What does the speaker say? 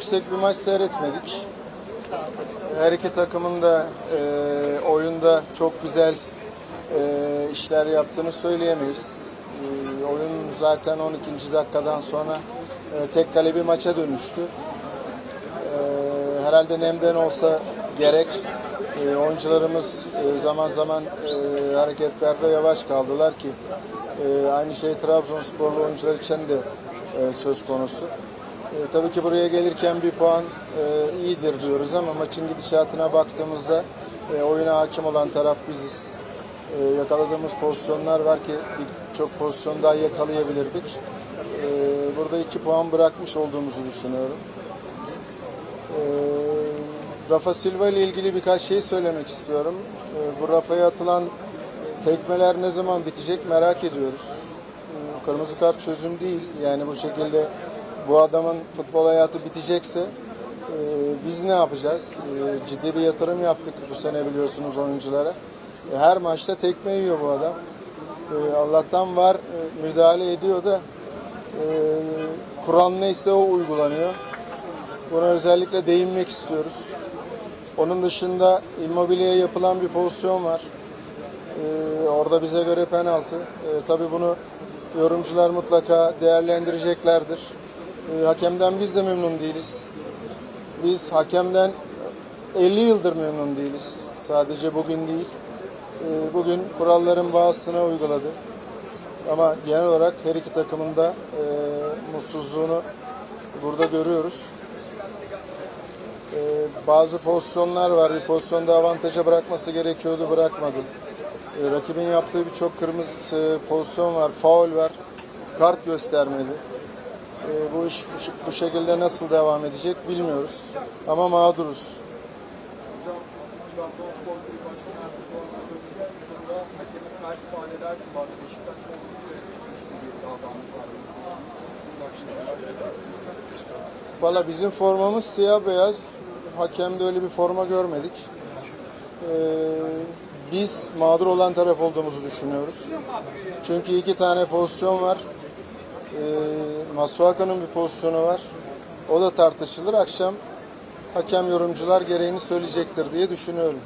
yüksek bir maç seyretmedik. Her iki takımın da e, oyunda çok güzel e, işler yaptığını söyleyemeyiz. E, oyun zaten 12. dakikadan sonra e, tek kale bir maça dönüştü. E, herhalde Nem'den olsa gerek. E, oyuncularımız e, zaman zaman e, hareketlerde yavaş kaldılar ki e, aynı şey Trabzonsporlu oyuncular için de e, söz konusu. E, tabii ki buraya gelirken bir puan e, iyidir diyoruz ama maçın gidişatına baktığımızda e, oyuna hakim olan taraf biziz. E, yakaladığımız pozisyonlar var ki birçok pozisyon daha yakalayabilirdik. E, burada iki puan bırakmış olduğumuzu düşünüyorum. E, Rafa Silva ile ilgili birkaç şey söylemek istiyorum. E, bu Rafa'ya atılan tekmeler ne zaman bitecek merak ediyoruz. E, Kırmızı kart çözüm değil. Yani bu şekilde bu adamın futbol hayatı bitecekse e, biz ne yapacağız? E, ciddi bir yatırım yaptık bu sene biliyorsunuz oyunculara. E, her maçta tekme yiyor bu adam. E, Allah'tan var e, müdahale ediyor da e, Kur'an neyse o uygulanıyor. Buna özellikle değinmek istiyoruz. Onun dışında Immobile'ye yapılan bir pozisyon var. Ee, orada bize göre penaltı. Ee, tabii bunu yorumcular mutlaka değerlendireceklerdir. Ee, hakemden biz de memnun değiliz. Biz hakemden 50 yıldır memnun değiliz. Sadece bugün değil. Ee, bugün kuralların bazısına uyguladı. Ama genel olarak her iki takımın da e, mutsuzluğunu burada görüyoruz. Ee, bazı pozisyonlar var. Bir pozisyonda avantaja bırakması gerekiyordu, bırakmadı. Ee, rakibin yaptığı birçok kırmızı e, pozisyon var, faul var, kart göstermedi. Ee, bu iş bu, bu şekilde nasıl devam edecek bilmiyoruz. Ama mağduruz. Valla bizim formamız siyah beyaz. Hakemde öyle bir forma görmedik. Ee, biz mağdur olan taraf olduğumuzu düşünüyoruz. Çünkü iki tane pozisyon var. Ee, Masuaka'nın bir pozisyonu var. O da tartışılır. Akşam hakem yorumcular gereğini söyleyecektir diye düşünüyorum.